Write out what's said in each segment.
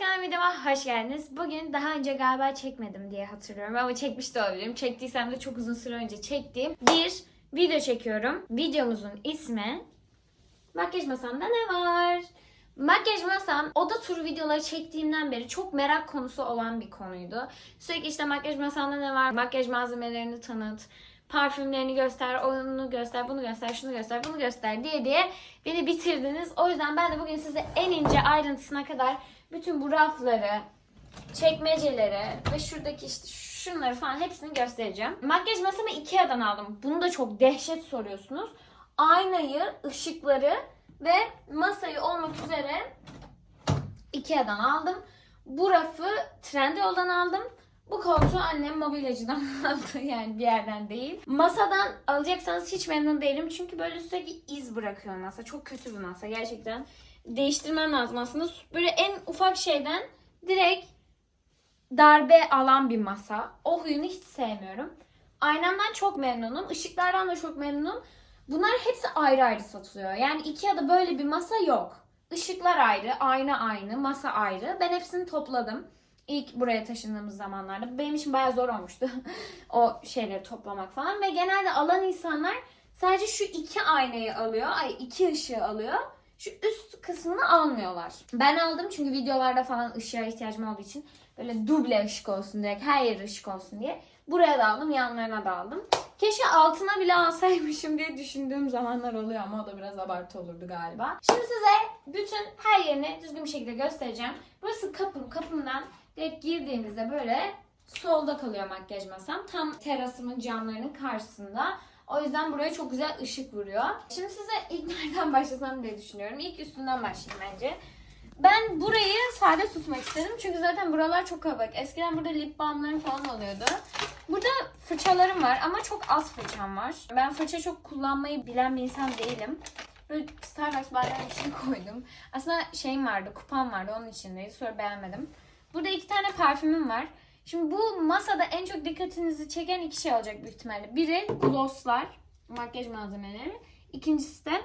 kanalıma videoma hoş geldiniz. Bugün daha önce galiba çekmedim diye hatırlıyorum ama çekmiş de olabilirim. Çektiysem de çok uzun süre önce çektiğim bir video çekiyorum. Videomuzun ismi Makyaj masamda ne var? Makyaj masam oda turu videoları çektiğimden beri çok merak konusu olan bir konuydu. Sürekli işte makyaj masamda ne var? Makyaj malzemelerini tanıt. Parfümlerini göster, onu göster, bunu göster, şunu göster, bunu göster diye diye beni bitirdiniz. O yüzden ben de bugün size en ince ayrıntısına kadar bütün bu rafları, çekmeceleri ve şuradaki işte şunları falan hepsini göstereceğim. Makyaj masamı Ikea'dan aldım. Bunu da çok dehşet soruyorsunuz. Aynayı, ışıkları ve masayı olmak üzere Ikea'dan aldım. Bu rafı Trendyol'dan aldım. Bu koltuğu annem mobilyacıdan aldı yani bir yerden değil. Masadan alacaksanız hiç memnun değilim. Çünkü böyle sürekli iz bırakıyor masa. Çok kötü bir masa gerçekten. Değiştirmem lazım aslında. Böyle en ufak şeyden direkt darbe alan bir masa. O huyunu hiç sevmiyorum. Aynamdan çok memnunum. Işıklardan da çok memnunum. Bunlar hepsi ayrı ayrı satılıyor. Yani Ikea'da böyle bir masa yok. Işıklar ayrı, ayna aynı, masa ayrı. Ben hepsini topladım. İlk buraya taşındığımız zamanlarda. Benim için bayağı zor olmuştu. o şeyleri toplamak falan. Ve genelde alan insanlar sadece şu iki aynayı alıyor. Ay iki ışığı alıyor. Şu üst kısmını almıyorlar. Ben aldım çünkü videolarda falan ışığa ihtiyacım olduğu için böyle duble ışık olsun direkt her yere ışık olsun diye. Buraya da aldım, yanlarına da aldım. Keşke altına bile alsaymışım diye düşündüğüm zamanlar oluyor ama o da biraz abartı olurdu galiba. Şimdi size bütün her yerini düzgün bir şekilde göstereceğim. Burası kapım. Kapımdan direkt girdiğimizde böyle solda kalıyor makyaj masam. Tam terasımın camlarının karşısında. O yüzden buraya çok güzel ışık vuruyor. Şimdi size ilk nereden başlasam diye düşünüyorum. İlk üstünden başlayayım bence. Ben burayı sade tutmak istedim. Çünkü zaten buralar çok kalabalık. Eskiden burada lip balmlarım falan oluyordu. Burada fırçalarım var ama çok az fırçam var. Ben fırça çok kullanmayı bilen bir insan değilim. Böyle Starbucks bardağı içine koydum. Aslında şeyim vardı, kupam vardı onun içindeydi. Sonra beğenmedim. Burada iki tane parfümüm var. Şimdi bu masada en çok dikkatinizi çeken iki şey olacak büyük ihtimalle. Biri glosslar, makyaj malzemeleri. İkincisi de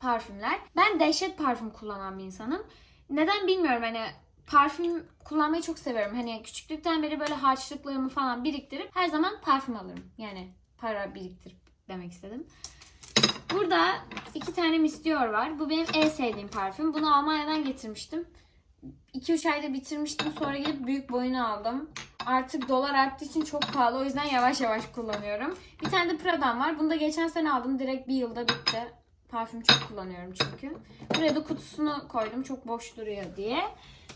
parfümler. Ben dehşet parfüm kullanan bir insanım. Neden bilmiyorum hani parfüm kullanmayı çok seviyorum. Hani küçüklükten beri böyle harçlıklarımı falan biriktirip her zaman parfüm alırım. Yani para biriktirip demek istedim. Burada iki tane Mistior var. Bu benim en sevdiğim parfüm. Bunu Almanya'dan getirmiştim. 2-3 ayda bitirmiştim. Sonra gidip büyük boyunu aldım. Artık dolar arttığı için çok pahalı. O yüzden yavaş yavaş kullanıyorum. Bir tane de Prada'm var. Bunu da geçen sene aldım. Direkt bir yılda bitti. Parfüm çok kullanıyorum çünkü. Buraya kutusunu koydum. Çok boş duruyor diye.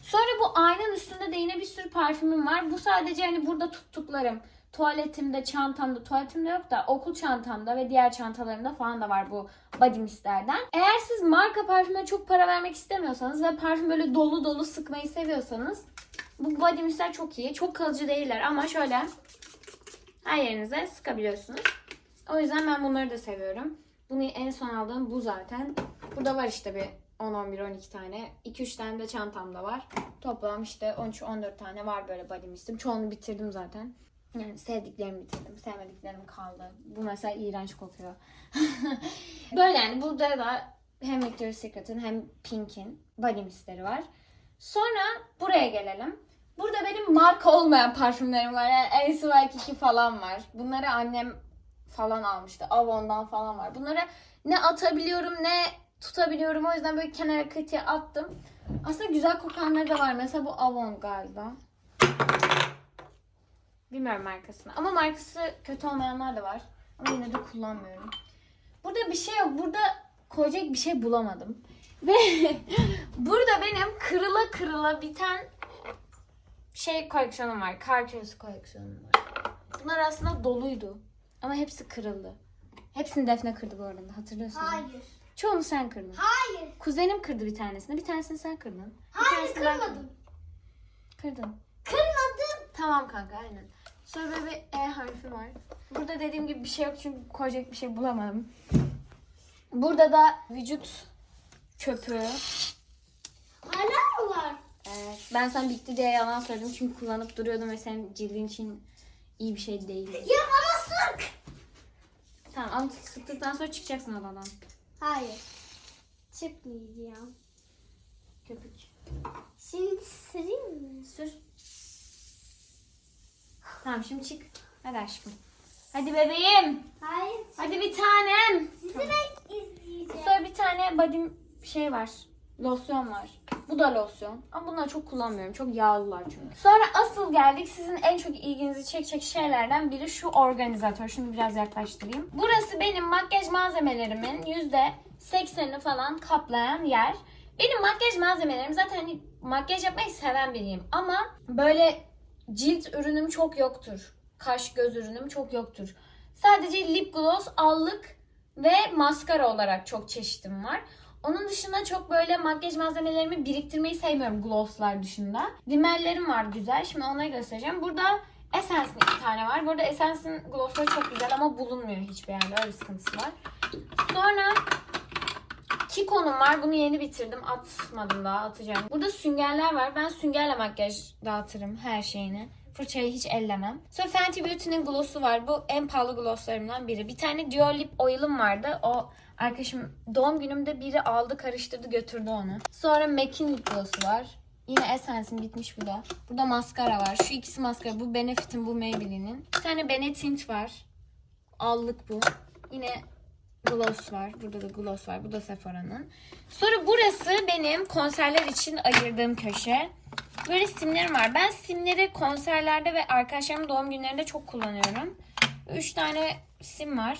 Sonra bu aynanın üstünde de yine bir sürü parfümüm var. Bu sadece hani burada tuttuklarım. Tuvaletimde, çantamda, tuvaletimde yok da okul çantamda ve diğer çantalarımda falan da var bu body mistlerden. Eğer siz marka parfüme çok para vermek istemiyorsanız ve parfüm böyle dolu dolu sıkmayı seviyorsanız bu body mistler çok iyi. Çok kalıcı değiller ama şöyle her yerinize sıkabiliyorsunuz. O yüzden ben bunları da seviyorum. Bunu en son aldığım bu zaten. Burada var işte bir 10, 11, 12 tane. 2-3 tane de çantamda var. Toplam işte 13-14 tane var böyle body mistim. Çoğunu bitirdim zaten. Yani sevdiklerimi bitirdim. Sevmediklerim kaldı. Bu mesela iğrenç kokuyor. böyle yani burada da hem Victoria's Secret'in hem Pink'in body mistleri var. Sonra buraya gelelim. Burada benim marka olmayan parfümlerim var. Yani NSY2 falan var. Bunları annem falan almıştı. Avon'dan falan var. Bunları ne atabiliyorum ne tutabiliyorum. O yüzden böyle kenara kıtıya attım. Aslında güzel kokanları da var. Mesela bu Avon galiba. Bilmiyorum markasını. Ama markası kötü olmayanlar da var. Ama yine de kullanmıyorum. Burada bir şey yok. Burada koyacak bir şey bulamadım. Ve burada benim kırıla kırıla biten şey koleksiyonum var. Kar küresi koleksiyonum var. Bunlar aslında doluydu. Ama hepsi kırıldı. Hepsini Defne kırdı bu arada hatırlıyorsun. Hayır. Çoğunu sen kırdın. Hayır. Kuzenim kırdı bir tanesini. Bir tanesini sen kırdın. Bir Hayır tanesini ben kırmadım. Kırdın. Kırmadım. Tamam kanka aynen. Sonra böyle bir E harfi var. Burada dediğim gibi bir şey yok çünkü koyacak bir şey bulamadım. Burada da vücut köpüğü. Hala mı var? Evet. Ben sana bitti diye yalan söyledim çünkü kullanıp duruyordum ve senin cildin için iyi bir şey değil. Ya bana sık. Tamam ama sıktıktan sonra çıkacaksın odadan. Hayır. Çıkmayacağım. Köpük. Şimdi Süreyim mi? Tamam şimdi çık. Hadi aşkım. Hadi bebeğim. Hayır. Hadi bir tanem. Sizi ben izleyeceğim. Sonra bir tane body şey var. Losyon var. Bu da losyon. Ama bunları çok kullanmıyorum. Çok yağlılar çünkü. Sonra asıl geldik. Sizin en çok ilginizi çekecek şeylerden biri şu organizatör. Şunu biraz yaklaştırayım. Burası benim makyaj malzemelerimin %80'ini falan kaplayan yer. Benim makyaj malzemelerim zaten hani makyaj yapmayı seven biriyim. Ama böyle cilt ürünüm çok yoktur. Kaş göz ürünüm çok yoktur. Sadece lip gloss, allık ve maskara olarak çok çeşitim var. Onun dışında çok böyle makyaj malzemelerimi biriktirmeyi sevmiyorum glosslar dışında. Rimellerim var güzel. Şimdi onları göstereceğim. Burada Essence'in iki tane var. Burada Essence'in glossları çok güzel ama bulunmuyor hiçbir yerde. Öyle bir sıkıntısı var. Sonra Kiko'nun var. Bunu yeni bitirdim. Atmadım daha atacağım. Burada süngerler var. Ben süngerle makyaj dağıtırım her şeyini. Fırçayı hiç ellemem. Sonra Fenty Beauty'nin gloss'u var. Bu en pahalı glosslarımdan biri. Bir tane Duo Lip Oil'ım vardı. O arkadaşım doğum günümde biri aldı karıştırdı götürdü onu. Sonra MAC'in lip gloss'u var. Yine Essence'in bitmiş bu da. Burada maskara var. Şu ikisi maskara. Bu Benefit'in bu Maybelline'in. Bir tane Benetint var. Allık bu. Yine gloss var. Burada da gloss var. Bu da Sephora'nın. Sonra burası benim konserler için ayırdığım köşe. Böyle simlerim var. Ben simleri konserlerde ve arkadaşlarımın doğum günlerinde çok kullanıyorum. Üç tane sim var.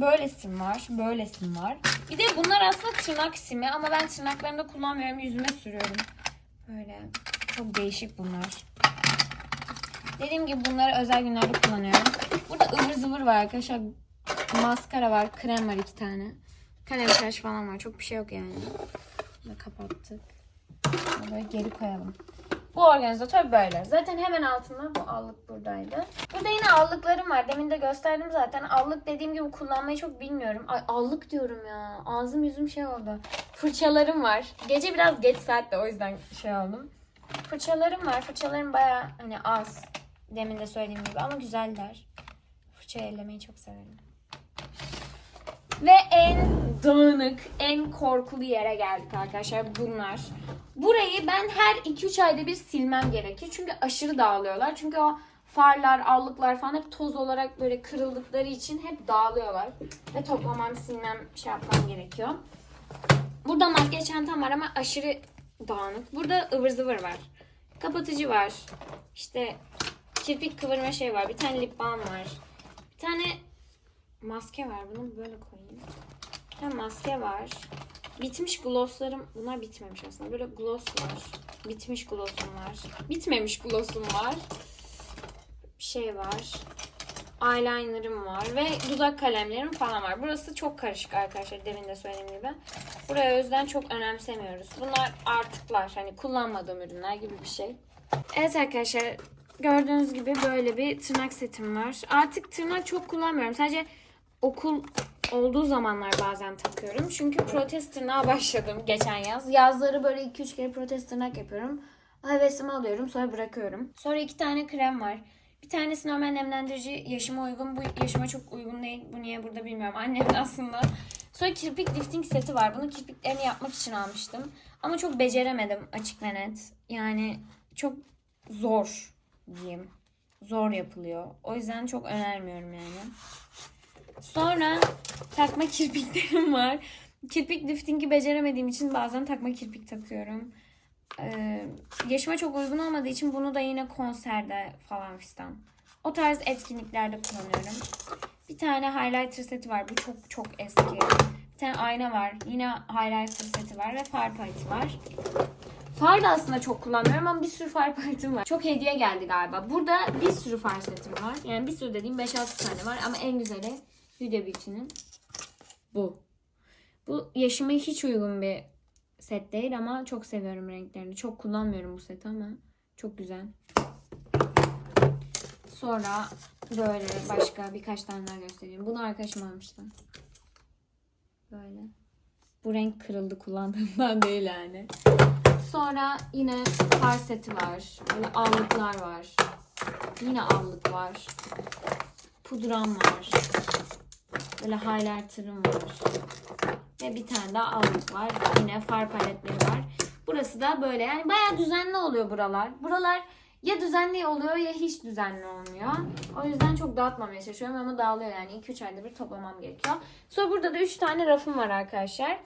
Böyle sim var. Böyle sim var. Bir de bunlar aslında tırnak simi ama ben tırnaklarımda kullanmıyorum. Yüzüme sürüyorum. Böyle çok değişik bunlar. Dediğim gibi bunları özel günlerde kullanıyorum. Burada ıvır zıvır var arkadaşlar. Maskara var, krem var iki tane. Kalem tıraş falan var. Çok bir şey yok yani. Bunu kapattık. Böyle geri koyalım. Bu organizatör böyle. Zaten hemen altında bu allık buradaydı. Burada yine allıklarım var. Demin de gösterdim zaten. Allık dediğim gibi kullanmayı çok bilmiyorum. Ay allık diyorum ya. Ağzım yüzüm şey oldu. Fırçalarım var. Gece biraz geç saatte o yüzden şey oldum. Fırçalarım var. Fırçalarım baya hani az. Demin de söylediğim gibi ama güzeller. Fırçayı ellemeyi çok severim. Ve en dağınık, en korkulu yere geldik arkadaşlar bunlar. Burayı ben her 2-3 ayda bir silmem gerekir. Çünkü aşırı dağılıyorlar. Çünkü o farlar, allıklar falan hep toz olarak böyle kırıldıkları için hep dağılıyorlar. Ve toplamam, silmem, şey yapmam gerekiyor. Burada makyaj çantam var ama aşırı dağınık. Burada ıvır zıvır var. Kapatıcı var. İşte kirpik kıvırma şey var. Bir tane lip balm var. Bir tane maske var. Bunu böyle koyayım. Tane maske var. Bitmiş glosslarım. Bunlar bitmemiş aslında. Böyle gloss var. Bitmiş glossum var. Bitmemiş glossum var. Bir şey var. Eyelinerım var ve dudak kalemlerim falan var. Burası çok karışık arkadaşlar demin de söylediğim gibi. Buraya o çok önemsemiyoruz. Bunlar artıklar. Hani kullanmadığım ürünler gibi bir şey. Evet arkadaşlar gördüğünüz gibi böyle bir tırnak setim var. Artık tırnak çok kullanmıyorum. Sadece okul olduğu zamanlar bazen takıyorum. Çünkü protez tırnağa başladım geçen yaz. Yazları böyle 2-3 kere protez tırnak yapıyorum. Hevesimi alıyorum sonra bırakıyorum. Sonra iki tane krem var. Bir tanesi normal nemlendirici yaşıma uygun. Bu yaşıma çok uygun değil. Bu niye burada bilmiyorum. Annemin aslında. Sonra kirpik lifting seti var. Bunu kirpiklerini yapmak için almıştım. Ama çok beceremedim açık ve net. Yani çok zor diyeyim. Zor yapılıyor. O yüzden çok önermiyorum yani. Sonra takma kirpiklerim var. Kirpik liftingi beceremediğim için bazen takma kirpik takıyorum. Ee, yaşıma çok uygun olmadığı için bunu da yine konserde falan fistan. O tarz etkinliklerde kullanıyorum. Bir tane highlighter seti var. Bu çok çok eski. Bir tane ayna var. Yine highlighter seti var ve far paleti var. Far da aslında çok kullanmıyorum ama bir sürü far paletim var. Çok hediye geldi galiba. Burada bir sürü far setim var. Yani bir sürü dediğim 5-6 tane var ama en güzeli Huda Beauty'nin bu. Bu yaşıma hiç uygun bir set değil ama çok seviyorum renklerini. Çok kullanmıyorum bu seti ama çok güzel. Sonra böyle başka birkaç tane daha göstereyim. Bunu arkadaşım almıştı. Böyle. Bu renk kırıldı kullandığımdan değil yani. Sonra yine far seti var. Böyle allıklar var. Yine allık var. Pudram var. Böyle highlighter'ım var. Ve bir tane daha allık var. Yine far paletleri var. Burası da böyle. Yani bayağı düzenli oluyor buralar. Buralar ya düzenli oluyor ya hiç düzenli olmuyor. O yüzden çok dağıtmamaya çalışıyorum ama dağılıyor yani. 2-3 ayda bir toplamam gerekiyor. Sonra burada da 3 tane rafım var arkadaşlar.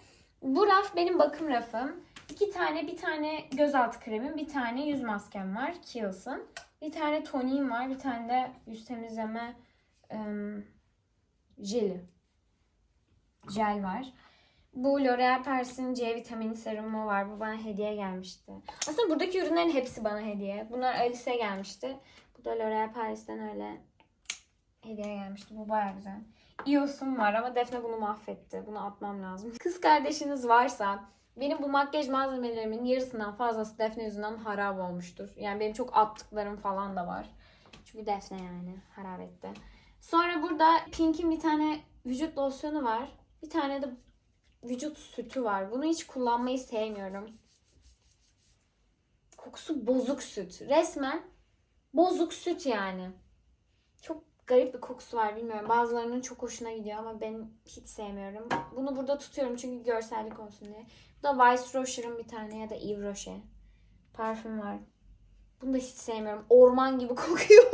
Bu raf benim bakım rafım. İki tane, bir tane gözaltı kremim, bir tane yüz maskem var. Kiehl's'ın. Bir tane toniğim var, bir tane de yüz temizleme ım, jeli. Jel var. Bu L'Oreal Paris'in C vitamini serumu var. Bu bana hediye gelmişti. Aslında buradaki ürünlerin hepsi bana hediye. Bunlar Alice'e gelmişti. Bu da L'Oreal Paris'ten öyle hediye gelmişti. Bu baya güzel. İos'um var ama Defne bunu mahvetti. Bunu atmam lazım. Kız kardeşiniz varsa benim bu makyaj malzemelerimin yarısından fazlası Defne yüzünden harap olmuştur. Yani benim çok attıklarım falan da var. Çünkü Defne yani harap etti. Sonra burada Pink'in bir tane vücut losyonu var. Bir tane de vücut sütü var. Bunu hiç kullanmayı sevmiyorum. Kokusu bozuk süt. Resmen bozuk süt yani. Çok garip bir kokusu var bilmiyorum. Bazılarının çok hoşuna gidiyor ama ben hiç sevmiyorum. Bunu burada tutuyorum çünkü görsellik olsun diye. Bu da Vice Rocher'ın bir tane ya da Yves Rocher. Parfüm var. Bunu da hiç sevmiyorum. Orman gibi kokuyor.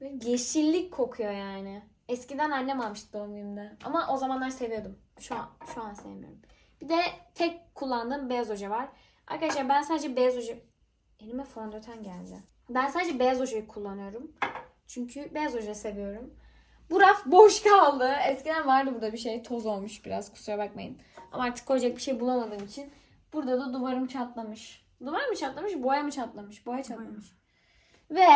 Böyle yeşillik kokuyor yani. Eskiden annem almıştı doğum günümde. Ama o zamanlar seviyordum. Şu an şu an sevmiyorum. Bir de tek kullandığım beyaz oje var. Arkadaşlar ben sadece beyaz oje... Elime fondöten geldi. Ben sadece beyaz ojeyi kullanıyorum. Çünkü beyaz oje seviyorum. Bu raf boş kaldı. Eskiden vardı burada bir şey. Toz olmuş biraz kusura bakmayın. Ama artık koyacak bir şey bulamadığım için. Burada da duvarım çatlamış. Duvar mı çatlamış? Boya mı çatlamış? Boya çatlamış. Ve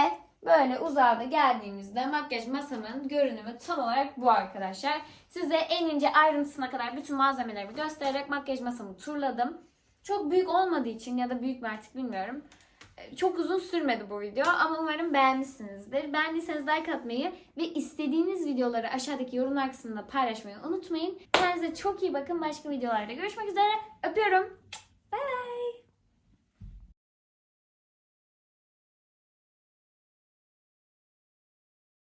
böyle uzağda geldiğimizde makyaj masamın görünümü tam olarak bu arkadaşlar. Size en ince ayrıntısına kadar bütün malzemelerimi göstererek makyaj masamı turladım. Çok büyük olmadığı için ya da büyük mü artık bilmiyorum. Ee, Çok uzun sürmedi bu video ama umarım beğenmişsinizdir. Beğendiyseniz like atmayı ve istediğiniz videoları aşağıdaki yorumlar kısmında paylaşmayı unutmayın. Kendinize çok iyi bakın. Başka videolarda görüşmek üzere. Öpüyorum.